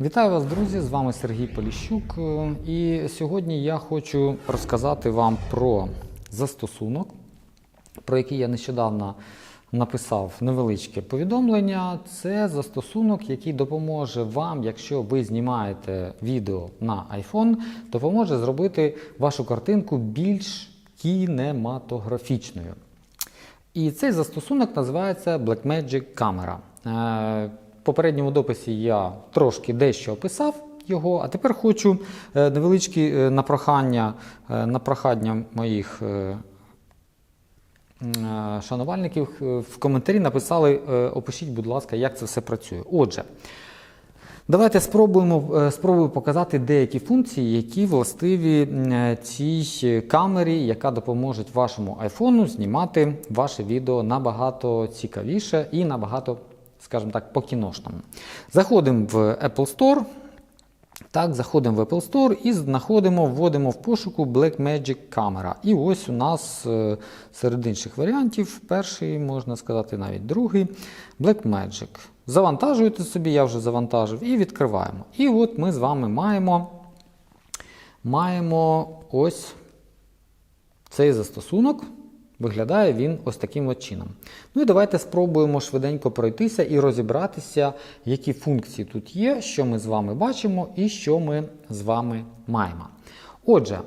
Вітаю вас, друзі! З вами Сергій Поліщук. Е, І сьогодні я хочу розказати вам про застосунок, про який я нещодавно написав невеличке повідомлення. Це застосунок, який допоможе вам, якщо ви знімаєте відео на iPhone, допоможе зробити вашу картинку більш кінематографічною. І цей застосунок називається Blackmagic Camera. Попередньому дописі я трошки дещо описав його, а тепер хочу е, невеличкі е, на прохання, е, на прохання моїх шанувальників в коментарі написали: опишіть, будь ласка, як це все працює. Отже, Давайте спробуємо спробую показати деякі функції, які властиві цій камері, яка допоможе вашому айфону знімати ваше відео набагато цікавіше і набагато, скажімо так, по-кіношному. Заходимо в Apple Store. Так, заходимо в Apple Store і знаходимо, вводимо в пошуку Blackmagic Camera. І ось у нас е, серед інших варіантів, перший, можна сказати, навіть другий Blackmagic. Завантажуєте собі, я вже завантажив, і відкриваємо. І от ми з вами маємо, маємо ось цей застосунок. Виглядає він ось таким от чином. Ну і давайте спробуємо швиденько пройтися і розібратися, які функції тут є, що ми з вами бачимо і що ми з вами маємо. Отже,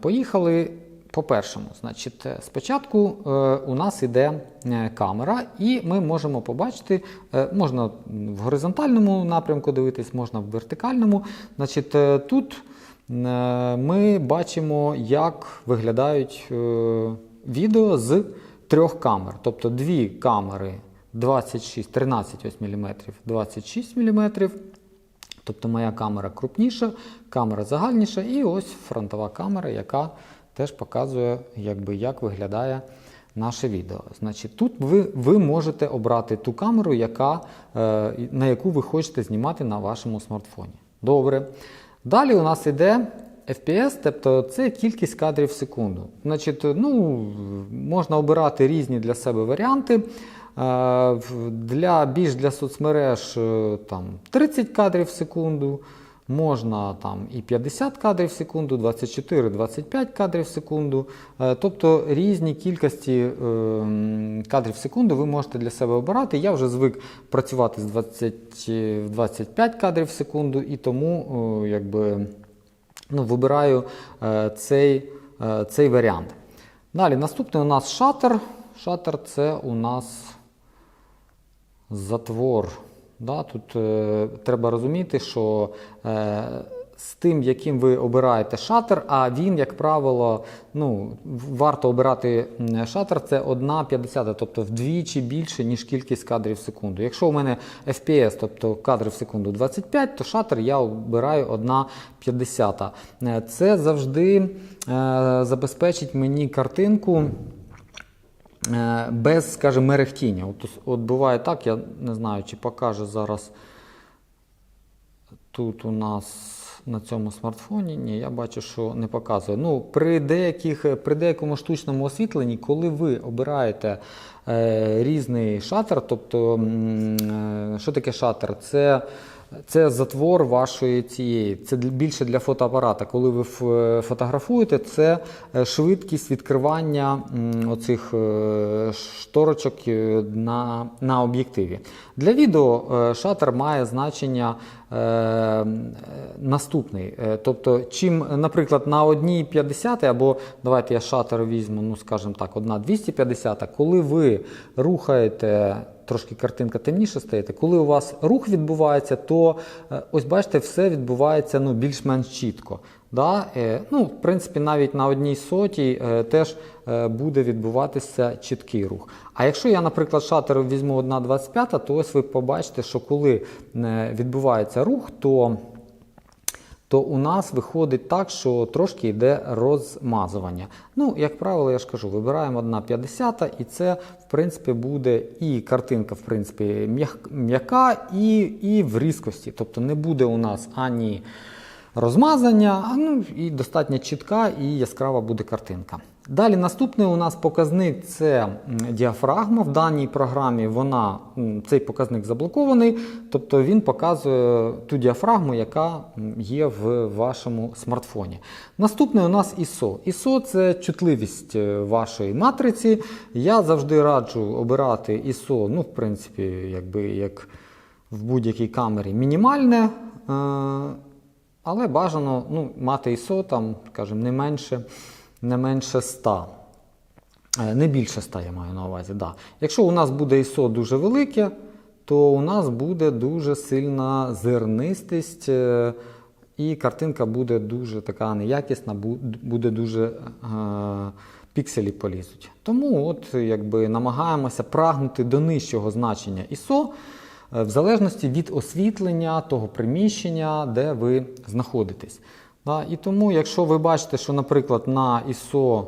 поїхали по першому. Значить, спочатку е, у нас іде е, камера, і ми можемо побачити, е, можна в горизонтальному напрямку дивитись, можна в вертикальному. Значить, тут ми бачимо, як виглядають відео з трьох камер. Тобто дві камери 26, 13 ось мм, 26 мм. Тобто моя камера крупніша, камера загальніша, і ось фронтова камера, яка теж показує, якби, як виглядає наше відео. Значить, тут ви, ви можете обрати ту камеру, яка, е, на яку ви хочете знімати на вашому смартфоні. Добре. Далі у нас йде FPS, тобто це кількість кадрів в секунду. Значить, ну, можна обирати різні для себе варіанти. Е, Для більш для соцмереж е, там 30 кадрів в секунду, можна там і 50 кадрів в секунду, 24-25 кадрів в секунду. Е, Тобто різні кількості кадрів в секунду ви можете для себе обирати. Я вже звик працювати з 20, е, 25 кадрів в секунду, і тому якби, ну, вибираю е, цей, е, цей варіант. Далі наступний у нас шатер. Шатер це у нас затвор. Да, тут е, треба розуміти, що е, з тим, яким ви обираєте шатер, а він, як правило, ну, варто обирати шатер, це 1,50, тобто вдвічі більше, ніж кількість кадрів в секунду. Якщо у мене FPS, тобто кадри в секунду 25, то шатер я обираю 1,50. Е, Це завжди е, забезпечить мені картинку. Е, без, скажімо, мерехтіння. От, от буває так, я не знаю, чи покаже зараз тут у нас на цьому смартфоні. Ні, я бачу, що не показує. Ну, при, деяких, при деякому штучному освітленні, коли ви обираєте е, різний шатер, тобто, е, що таке шатер? Це це затвор вашої цієї, це більше для фотоапарата. Коли ви фотографуєте, це е, швидкість відкривання оцих е, шторочок е, на, на об'єктиві. Для відео е, шатер має значення е, е, наступний. Е, Тобто, чим, наприклад, на 1,50 або давайте я шатер візьму, ну скажімо так, одна 250, коли ви рухаєте трошки картинка темніше стаєте. Коли у вас рух відбувається, то е, ось бачите, все відбувається ну, більш-менш чітко. Да? Е, Ну, в принципі, навіть на одній сотій е, теж е, буде відбуватися чіткий рух. А якщо я, наприклад, шатер візьму 1,25, то ось ви побачите, що коли відбувається рух, то то у нас виходить так, що трошки йде розмазування. Ну, як правило, я ж кажу, вибираємо 1,50 і це, в принципі, буде і картинка, в принципі, м'яка, і, і в різкості. Тобто не буде у нас ані розмазання, ну і достатньо чітка і яскрава буде картинка. Далі наступний у нас показник це діафрагма. В даній програмі вона, цей показник заблокований, тобто він показує ту діафрагму, яка є в вашому смартфоні. Наступний у нас ISO. ISO це чутливість е, вашої матриці. Я завжди раджу обирати ISO, ну, в принципі, якби як в будь-якій камері мінімальне. Але бажано ну, мати ISO там, скажімо, не менше, не менше 100. Е, Не більше 100 я маю на увазі. Да. Якщо у нас буде ISO дуже велике, то у нас буде дуже сильна зернистість, е, і картинка буде дуже така неякісна, буде дуже е, пікселі полізуть. Тому от, якби, намагаємося прагнути до нижчого значення ISO, в залежності від освітлення того приміщення, де ви знаходитесь. І тому, якщо ви бачите, що, наприклад, на ISO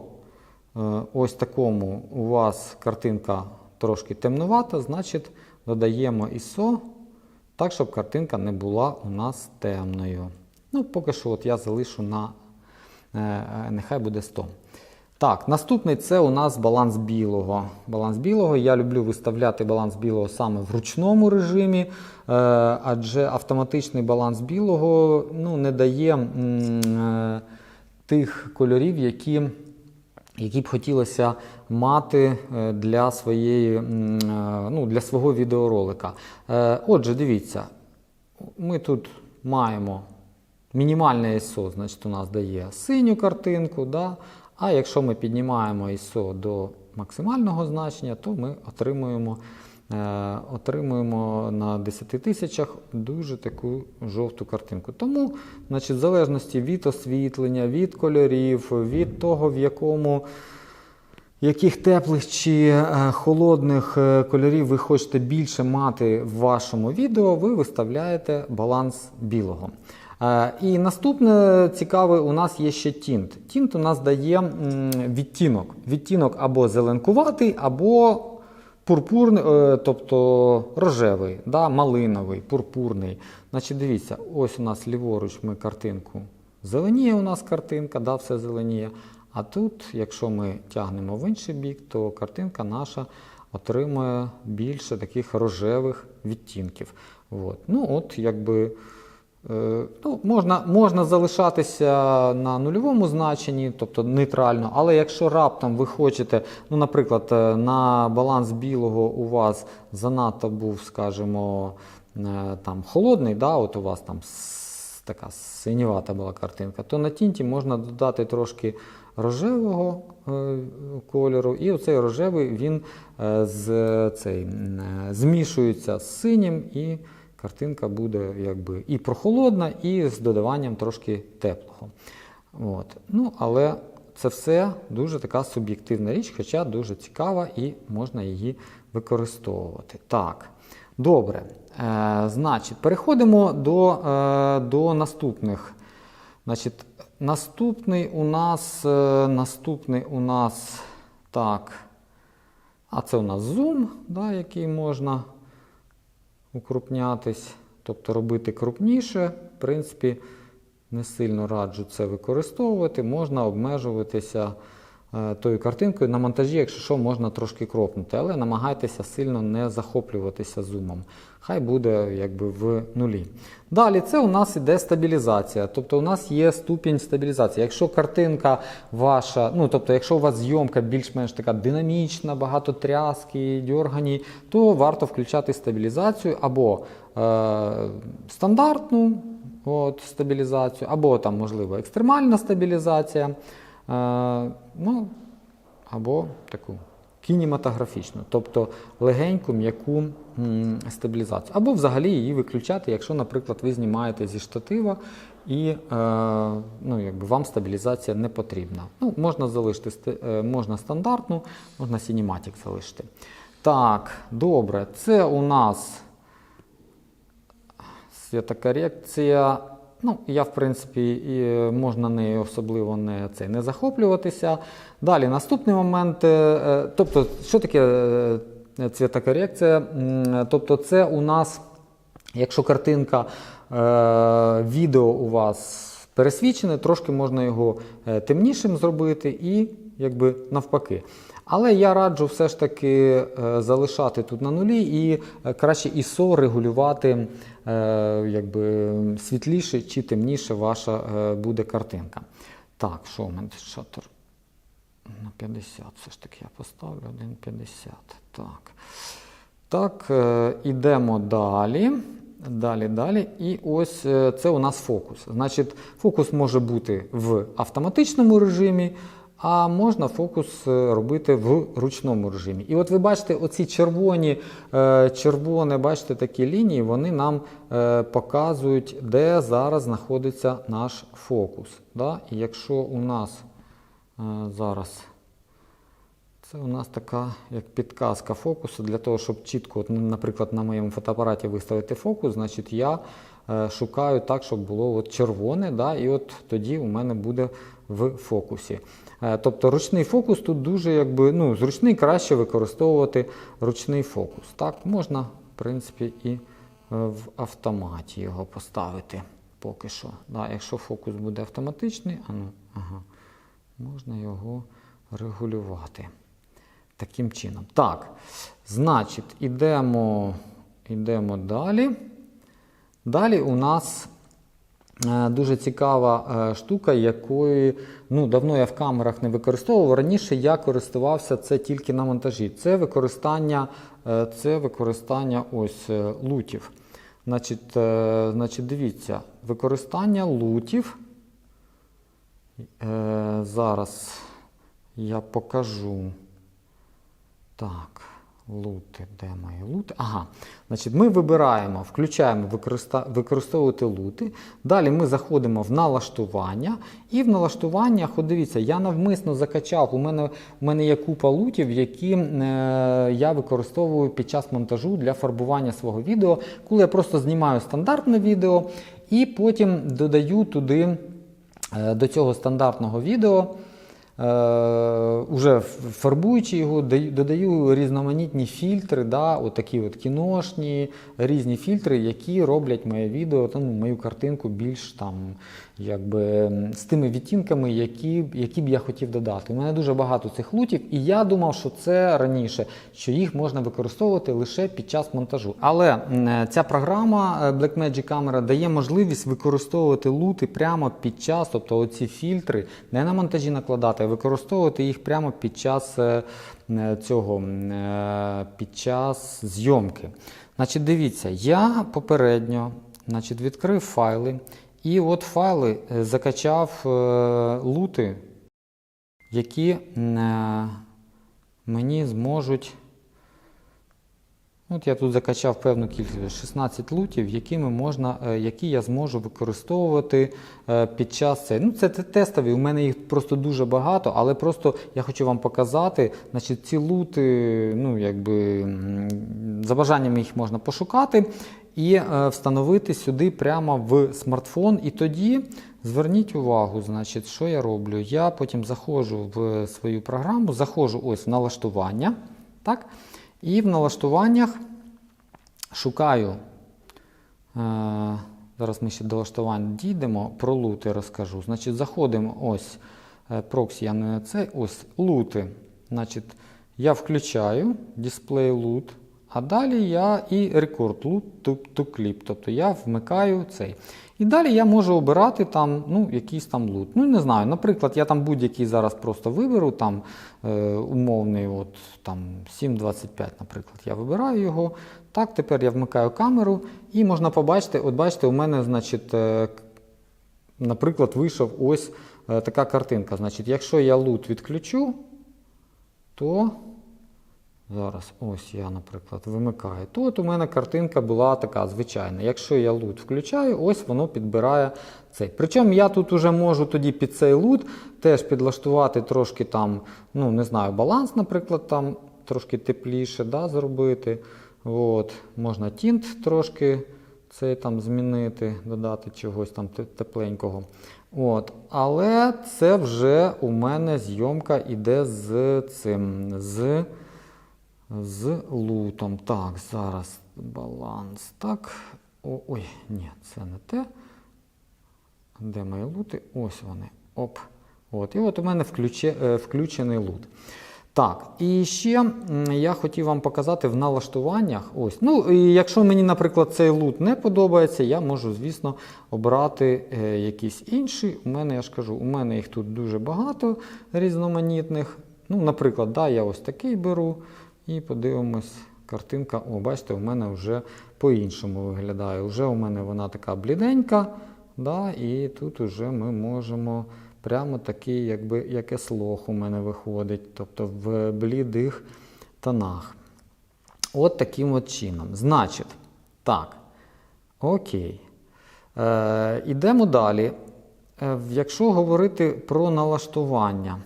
е, ось такому у вас картинка трошки темнувата, значить додаємо ISO так, щоб картинка не була у нас темною. Ну, поки що от я залишу на е, е, нехай буде 100. Так, наступний це у нас баланс білого. Баланс білого. Я люблю виставляти баланс білого саме в ручному режимі, е, адже автоматичний баланс білого ну, не дає е, тих кольорів, які, які б хотілося мати е, для, своєї, ну, для свого відеоролика. Отже, дивіться, ми тут маємо мінімальне ISO, значить у нас дає синю картинку. Да? А якщо ми піднімаємо ISO до максимального значення, то ми отримуємо, е, отримуємо на 10 тисячах дуже таку жовту картинку. Тому, значить, в залежності від освітлення, від кольорів, від того, в якому яких теплих чи е, холодних е, кольорів ви хочете більше мати в вашому відео, ви виставляєте баланс білого. Е, І наступне цікаве, у нас є ще тінт. Тінт у нас дає відтінок. Відтінок або зеленкуватий, або пурпурний, е, тобто рожевий, да, малиновий, пурпурний. Значить, дивіться, ось у нас ліворуч ми картинку. Зеленіє у нас картинка, да, все зеленіє. А тут, якщо ми тягнемо в інший бік, то картинка наша отримує більше таких рожевих відтінків. От. Ну, от, якби, ну, можна, можна залишатися на нульовому значенні, тобто нейтрально, але якщо раптом ви хочете, ну, наприклад, е, на баланс білого у вас занадто був, скажімо, е, там, холодний, да, от у вас там така синювата була картинка, то на тінті можна додати трошки рожевого е, кольору, і оцей рожевий він е, з, цей, е, змішується з синім, і картинка буде якби і прохолодна, і з додаванням трошки теплого. От. Ну, але це все дуже така суб'єктивна річ, хоча дуже цікава і можна її використовувати. Так, добре. Е, значить, переходимо до, е, до наступних. Значить, наступний у нас, е, наступний у нас, так, а це у нас зум, да, який можна укрупнятись, тобто робити крупніше. В принципі, не сильно раджу це використовувати. Можна обмежуватися тою картинкою. На монтажі, якщо що, можна трошки кропнути, але намагайтеся сильно не захоплюватися зумом. Хай буде якби в нулі. Далі це у нас іде стабілізація. Тобто у нас є ступінь стабілізації. Якщо картинка ваша, ну тобто, якщо у вас зйомка більш-менш така динамічна, багато тряски, дьоргані, то варто включати стабілізацію або е, стандартну от, стабілізацію, або там, можливо, екстремальна стабілізація, ну, або таку кінематографічну, тобто легеньку м'яку стабілізацію. Або взагалі її виключати, якщо, наприклад, ви знімаєте зі штатива і е, ну, якби вам стабілізація не потрібна. Ну, можна залишити е, можна стандартну, можна Cinematic залишити. Так, добре, це у нас святокорекція. Ну, я, в принципі, і можна нею особливо не, це, не захоплюватися. Далі, наступний момент. е, е, Тобто, що таке е, цвітокорекція? Тобто, це у нас, якщо картинка, е, відео у вас пересвічене, трошки можна його е, темнішим зробити і якби навпаки. Але я раджу все ж таки е, залишати тут на нулі і е, краще ISO регулювати е, якби, світліше чи темніше ваша буде картинка. Так, що у шатер? На 50 все ж таки я поставлю 1,50. Так. Так, ідемо далі. Далі, далі. І ось це у нас фокус. Значить, фокус може бути в автоматичному режимі, а можна фокус е, робити в ручному режимі. І от ви бачите, оці червоні, е, червоні, бачите, такі лінії, вони нам е, показують, де зараз знаходиться наш фокус. Да? І якщо у нас зараз. Це у нас така як підказка фокусу для того, щоб чітко, от, наприклад, на моєму фотоапараті виставити фокус, значить я шукаю так, щоб було от червоне, да, і от тоді у мене буде в фокусі. Е, тобто ручний фокус тут дуже якби, ну, зручний, краще використовувати ручний фокус. Так, можна, в принципі, і е, в автоматі його поставити поки що. Да, якщо фокус буде автоматичний, а ну, ага, можна його регулювати. Таким чином. Так, значить, ідемо, ідемо далі. Далі у нас дуже цікава е, штука, якої ну, давно я в камерах не використовував. Раніше я користувався це тільки на монтажі. Це використання, е, це використання ось е, лутів. Значить, е, значить, дивіться, використання лутів. Е, зараз я покажу. Так, лути, де мої лути? Ага. Значить, ми вибираємо, включаємо використовувати лути. Далі ми заходимо в налаштування. І в налаштуваннях, от дивіться, я навмисно закачав. У мене, у мене є купа лутів, які е, я використовую під час монтажу для фарбування свого відео, коли я просто знімаю стандартне відео і потім додаю туди е, до цього стандартного відео. Е, уже фарбуючи його, додаю різноманітні фільтри, да, отакі от кіношні, різні фільтри, які роблять моє відео, ну, мою картинку більш там, якби, з тими відтінками, які, які б я хотів додати. У мене дуже багато цих лутів, і я думав, що це раніше, що їх можна використовувати лише під час монтажу. Але ця програма е, Blackmagic Camera дає можливість використовувати лути прямо під час, тобто оці фільтри, не на монтажі накладати, а використовувати їх прямо під час е, е, цього під час зйомки. Значить, дивіться, я попередньо значить, відкрив файли, і от файли е, закачав е, лути, які е, мені зможуть. От я тут закачав певну кількість 16 лутів, якими можна, які я зможу використовувати під час цей. Ну, це тестові. У мене їх просто дуже багато, але просто я хочу вам показати. Значить, ці лути, ну якби за бажанням їх можна пошукати і е, встановити сюди прямо в смартфон. І тоді зверніть увагу, значить, що я роблю. Я потім заходжу в свою програму, заходжу ось в налаштування. Так? І в налаштуваннях шукаю. Е, зараз ми ще до налаштувань дійдемо, про лути розкажу. Значить, заходимо ось е, проксі, я не на це, ось лути. Значить, я включаю дисплей лут, а далі я і рекорд to, clip. Тобто я вмикаю цей. І далі я можу обирати там, ну, якийсь там лут. Ну, не знаю, наприклад, я там будь-який зараз просто виберу, там е, умовний от, там 7.25, наприклад, я вибираю його. Так, тепер я вмикаю камеру і можна побачити, от бачите, у мене, значить, е, наприклад, вийшов ось е, така картинка. Значить, якщо я лут відключу, то Зараз, ось я, наприклад, вимикаю. То от у мене картинка була така звичайна. Якщо я лут включаю, ось воно підбирає цей. Причому я тут уже можу тоді під цей лут теж підлаштувати трошки там, ну не знаю, баланс, наприклад, там трошки тепліше да, зробити. От, можна тінт трошки цей там змінити, додати чогось там тепленького. От. Але це вже у мене зйомка іде з цим. з з лутом. Так, зараз баланс. Так. О, ой, ні, це не те. Де мої лути? Ось вони. Оп. От. І от у мене включе, е, включений лут. Так, і ще я хотів вам показати в налаштуваннях. Ось. Ну, і якщо мені, наприклад, цей лут не подобається, я можу, звісно, обрати е, якийсь інший. У мене, я ж кажу, у мене їх тут дуже багато різноманітних. Ну, наприклад, да, я ось такий беру і подивимось. Картинка, о, бачите, у мене вже по-іншому виглядає. Уже у мене вона така бліденька, да, і тут уже ми можемо прямо такий, якби якесь лох у мене виходить, тобто в блідих тонах. От таким от чином. Значить, так, окей. Е, ідемо далі. Е, якщо говорити про налаштування.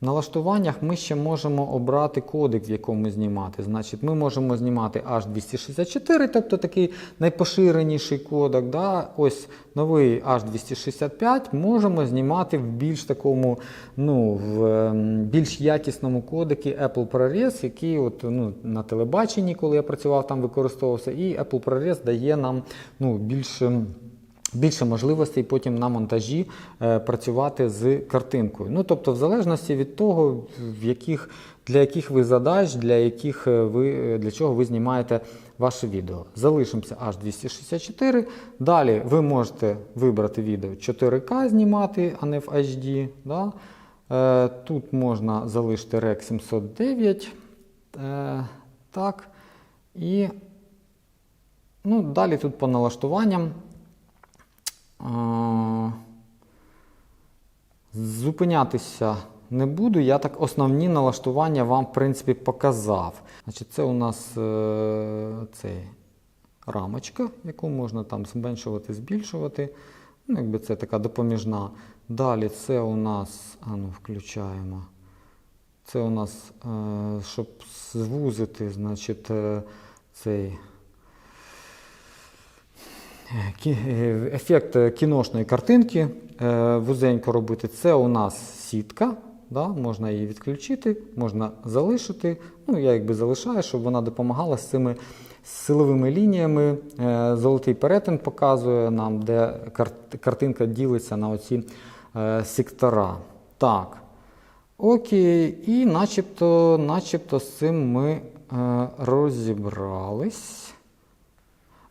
В налаштуваннях ми ще можемо обрати кодек, в якому знімати. Значить, ми можемо знімати H264, тобто такий найпоширеніший кодек. Да? Ось новий H265 можемо знімати в більш такому, ну, в ем, більш якісному кодекі Apple ProRes, який от, ну, на телебаченні, коли я працював, там використовувався, і Apple ProRes дає нам ну, більш. Більше можливостей потім на монтажі е, працювати з картинкою. Ну, тобто, в залежності від того, в яких, для яких ви задач, для, яких е, ви, е, для чого ви знімаєте ваше відео. Залишимося H264. Далі ви можете вибрати відео 4К знімати, а не в HD. Да? Тут можна залишити REC 709. Е, так. І ну, далі тут по налаштуванням. А, Зупинятися не буду. Я так основні налаштування вам, в принципі, показав. Значить, Це у нас е, цей рамочка, яку можна там зменшувати, збільшувати. Ну, якби Це така допоміжна. Далі це у нас, а ну, включаємо. Це у нас, е, щоб звузити, значить, е, цей. Е, Ефект е, кіношної картинки е, вузенько робити. Це у нас сітка. Да? Можна її відключити, можна залишити. Ну, я якби залишаю, щоб вона допомагала з цими силовими лініями. Золотий перетин показує нам, де картинка ділиться на оці сектора. Так. Окей, і начебто, начебто з цим ми розібрались.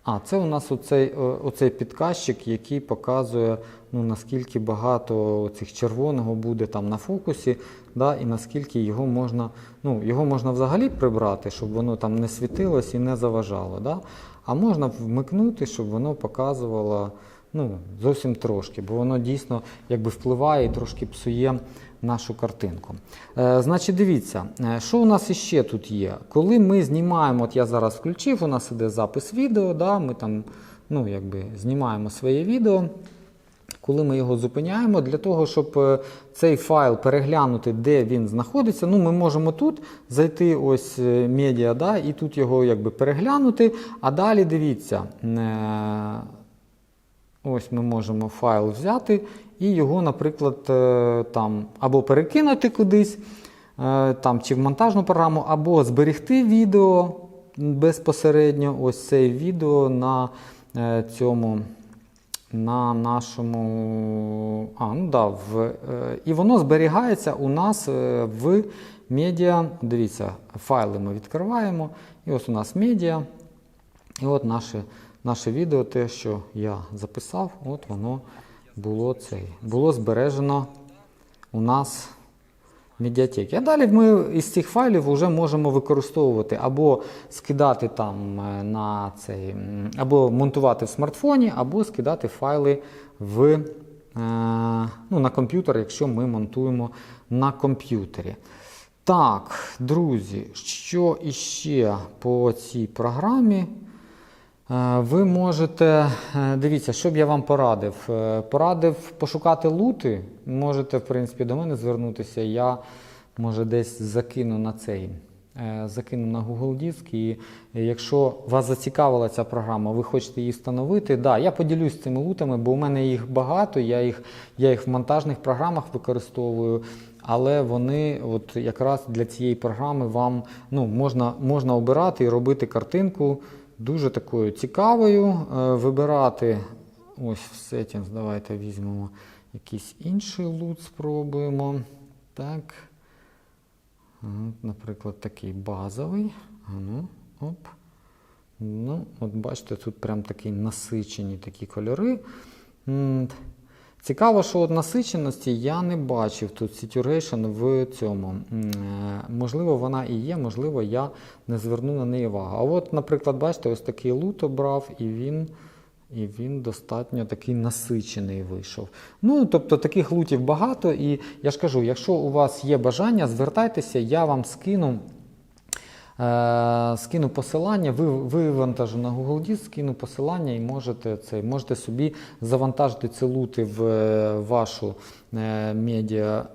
А, це у нас оцей, оцей підказчик, який показує, ну, наскільки багато цих червоного буде там на фокусі, да, і наскільки його можна, ну, його можна взагалі прибрати, щоб воно там не світилось і не заважало. Да? А можна вмикнути, щоб воно показувало ну, зовсім трошки, бо воно дійсно якби впливає і трошки псує нашу картинку. Е, значить, дивіться, е, що у нас іще тут є? Коли ми знімаємо, от я зараз включив, у нас іде запис відео, да, ми там ну, якби, знімаємо своє відео. Коли ми його зупиняємо, для того, щоб е, цей файл переглянути, де він знаходиться, ну, ми можемо тут зайти ось е, медіа, да, і тут його якби переглянути. А далі дивіться, ось ми можемо файл взяти і його, наприклад, е, там або перекинути кудись, е, там, чи в монтажну програму, або зберегти відео безпосередньо, ось це відео на е, цьому на нашому. А, ну да, в, і воно зберігається у нас в медіа. Дивіться, файли ми відкриваємо. І ось у нас медіа. І от наше, наше відео, те, що я записав, от воно було цей, було збережено у нас в. А далі ми із цих файлів вже можемо використовувати або скидати там е, на цей, або монтувати в смартфоні, або скидати файли в, е, ну, на комп'ютер, якщо ми монтуємо на комп'ютері. Так, друзі, що іще по цій програмі? Ви можете, е, дивіться, що б я вам порадив. Е, Порадив пошукати лути. Можете, в принципі, до мене звернутися. Я може десь закину на цей. е, Закину на Google Диск, і якщо вас зацікавила ця програма, ви хочете її встановити, да, я поділюсь цими лутами, бо у мене їх багато, я їх, я їх в монтажних програмах використовую, але вони от якраз для цієї програми вам ну, можна, можна обирати і робити картинку дуже такою цікавою, е, вибирати ось в settings, давайте візьмемо якийсь інший лут, спробуємо. Так. Наприклад, такий базовий. Ну, оп. Ну, от бачите, тут прям такі насичені такі кольори. Цікаво, що от насиченості я не бачив тут Saturation в цьому. Е, Можливо, вона і є, можливо, я не зверну на неї увагу. А от, наприклад, бачите, ось такий лут обрав, і він, і він достатньо такий насичений вийшов. Ну, тобто таких лутів багато, і я ж кажу, якщо у вас є бажання, звертайтеся, я вам скину. Е, скину посилання, ви, вивантажу на Google Диск, скину посилання і можете, це, можете собі завантажити ці лути в е, вашу е, медіа.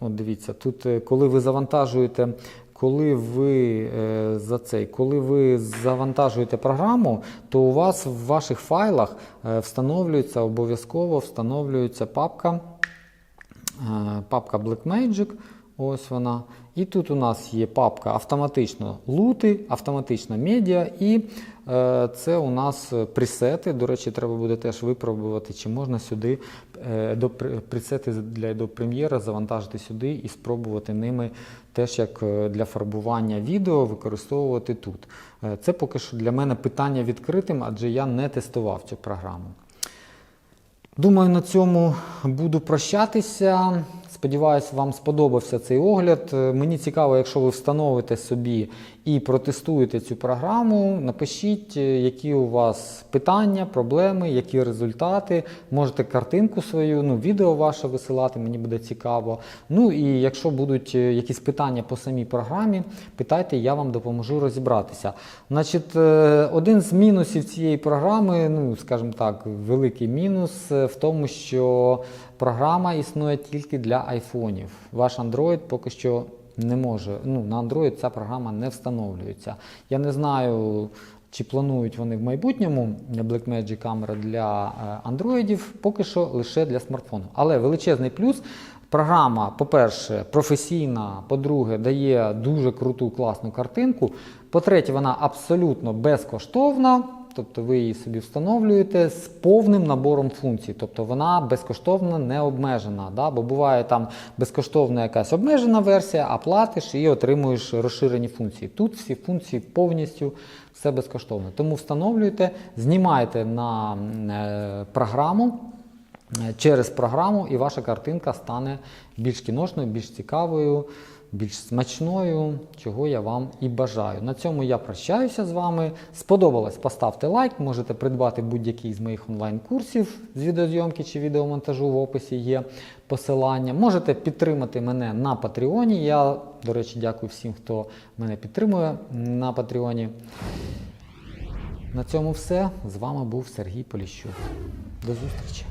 От дивіться, тут, коли ви завантажуєте, коли ви за цей, коли ви завантажуєте програму, то у вас в ваших файлах встановлюється обов'язково встановлюється папка. Папка Blackmagic, ось вона. І тут у нас є папка автоматично лути, автоматично медіа, і е, це у нас пресети. До речі, треба буде теж випробувати, чи можна сюди е, до пресети для до прем'єра завантажити сюди і спробувати ними теж як е, для фарбування відео використовувати тут. Е, це поки що для мене питання відкритим, адже я не тестував цю програму. Думаю, на цьому буду прощатися. Сподіваюсь, вам сподобався цей огляд. Е, Мені цікаво, якщо ви встановите собі і протестуєте цю програму, напишіть, е, які у вас питання, проблеми, які результати. Можете картинку свою, ну, відео ваше висилати, мені буде цікаво. Ну і якщо будуть е, якісь питання по самій програмі, питайте, я вам допоможу розібратися. Значить, один з мінусів цієї програми, ну, скажімо так, великий мінус в тому, що програма існує тільки для айфонів. Ваш Android поки що не може. Ну, на Android ця програма не встановлюється. Я не знаю. Чи планують вони в майбутньому Blackmagic камера для е, андроїдів, поки що лише для смартфону. Але величезний плюс. Програма, по-перше, професійна, по-друге, дає дуже круту класну картинку. По-третє, вона абсолютно безкоштовна. Тобто ви її собі встановлюєте з повним набором функцій. Тобто вона безкоштовно не обмежена. Да? Бо буває там безкоштовна якась обмежена версія, а платиш і отримуєш розширені функції. Тут всі функції повністю все безкоштовно. Тому встановлюйте, знімайте на е, програму. Е, Через програму і ваша картинка стане більш кіношною, більш цікавою, більш смачною, чого я вам і бажаю. На цьому я прощаюся з вами. Сподобалось, поставте лайк, можете придбати будь-який з моїх онлайн-курсів з відеозйомки чи відеомонтажу. В описі є посилання. Можете підтримати мене на Патреоні. Я, до речі, дякую всім, хто мене підтримує на Патреоні. На цьому все. З вами був Сергій Поліщук. До зустрічі!